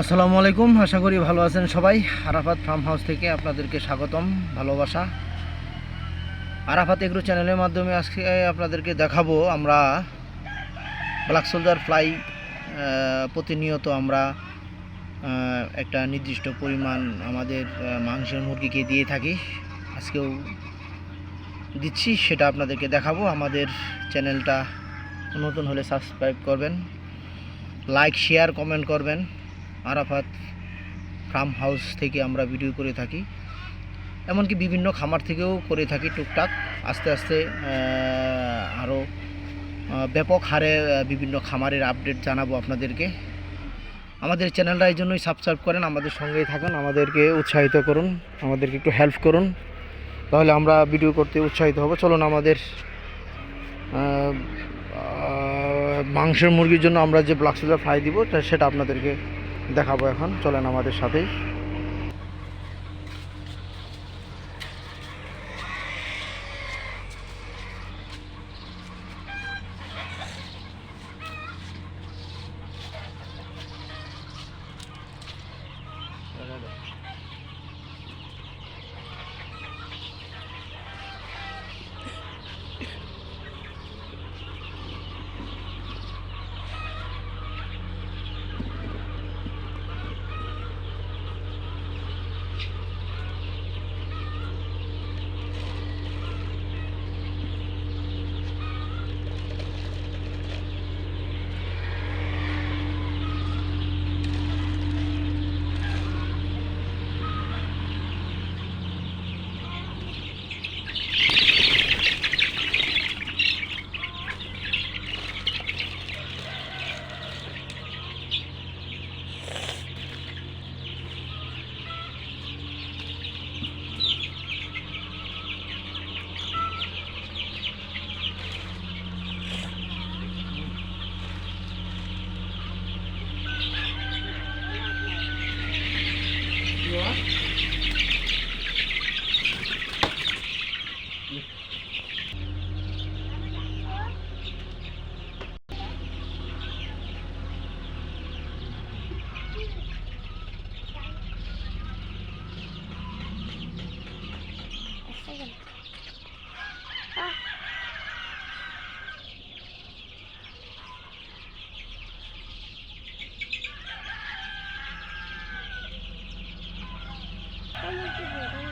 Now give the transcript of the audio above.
আসসালামু আলাইকুম, আশা করি ভালো আছেন সবাই। আরাফাত ফার্ম হাউস থেকে আপনাদেরকে স্বাগতম, ভালোবাসা। আরাফাত এগ্রো চ্যানেলের মাধ্যমে আজকে আপনাদেরকে দেখাবো আমরা ব্ল্যাক সোলজার ফ্লাই প্রতিনিয়ত আমরা একটা নির্দিষ্ট পরিমাণ আমাদের মাংসের মুরগিকে দিয়ে থাকি। আজকেও দিচ্ছি, সেটা আপনাদেরকে দেখাবো। আমাদের চ্যানেলটা নতুন হলে সাবস্ক্রাইব করবেন, লাইক, শেয়ার, কমেন্ট করবেন। আরাফাত ফার্ম হাউস থেকে আমরা ভিডিও করে থাকি। এমনকি বিভিন্ন খামার থেকেও করে থাকি টুকটাক। আস্তে আস্তে আরও ব্যাপক হারে বিভিন্ন খামারের আপডেট জানাব আপনাদেরকে। আমাদের চ্যানেলটা এই জন্যই সাবস্ক্রাইব করেন, আমাদের সঙ্গেই থাকুন, আমাদেরকে উৎসাহিত করুন, আমাদেরকে একটু হেল্প করুন। তাহলে আমরা ভিডিও করতে উৎসাহিত হব। চলুন আমাদের মাংসের মুরগির জন্য আমরা যে ব্লাক সুগার ফ্রাই দিব সেটা আপনাদেরকে দেখাবো এখন। চলেন আমাদের সাথেই। melhor. Thank you.